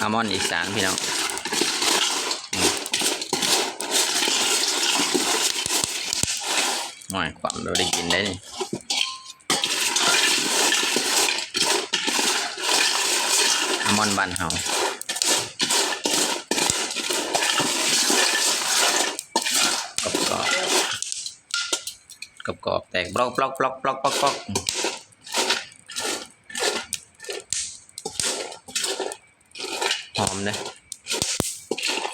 อัลมอนด์อีสานพี่น้องหน่อยความเราได้กินได้นี่อัลมอนด์บ้านเฮากรอบกรอบกรอบแตกบล็อกบล็อกบล็อกบล็อกบล็อกบล็ อกหอมเลย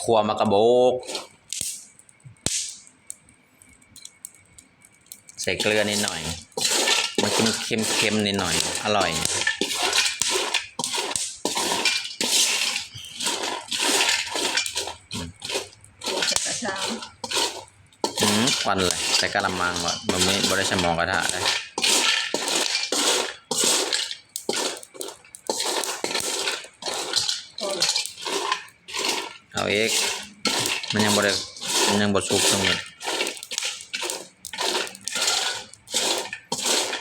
ครัวมากระโบก ใส่เกลือนิดหน่อย มันเค็มเค็มเค็มนิดหน่อย อร่อยจะกระชามอืมควันเลยใส่กะละมังวะมันไม่บริสมองกระทะเลย เอาเอกมันยังบริมันยังบดสุกตรงนี้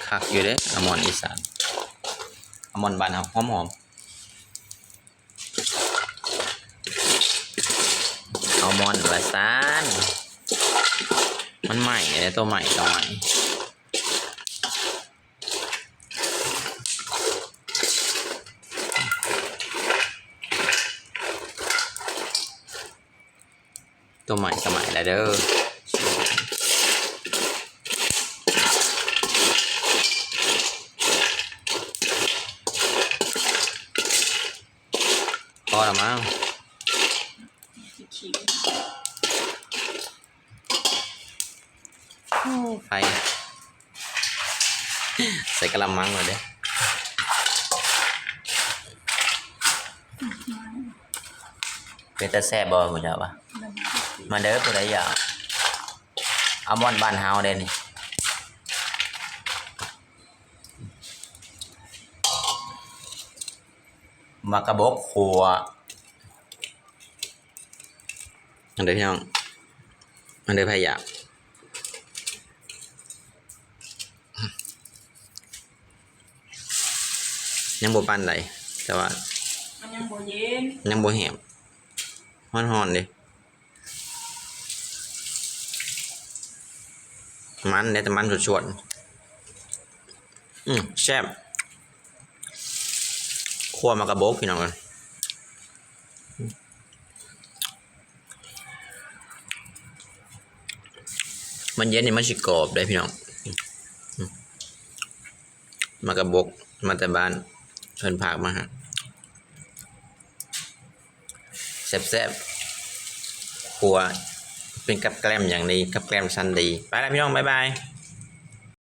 คักอยู่เด้อมอนอีสานอมอนบานเราหอมหอมอมอนด์ละซานมันใหม่เลยตัวใหม่ตัวใหม่ ตัวใหม่สมัยแล้วเด้อพอแล้วมั้งชิวไฟใส่กระมังเลยเด้เป็นตาแซ่บบอคุณเจ้าปะๆ มันมาเด้อผู้ใดอยากอัลมอนด์บ้านเฮาเด้นี่มากระบอกขัวอันเด้อพี่น้องอันเด้อพายากยังบ่ปานใดแต่ว่า มันยังโบเย็นยังบ่แหมฮ้อนๆเด้ มันเด้แต่มันสดๆอืมแซ่บคั่วมากระบกพี่น้องกันมันเย็นนี่มันสิกรอบได้พี่น้องมากระบกมาแต่บ้านเพิ่นพากมาฮะแซ่บๆครัว เป็นกับแกล้มอย่างดีกับแกล้มชันดี ไปแล้วพี่น้อง บ๊ายบาย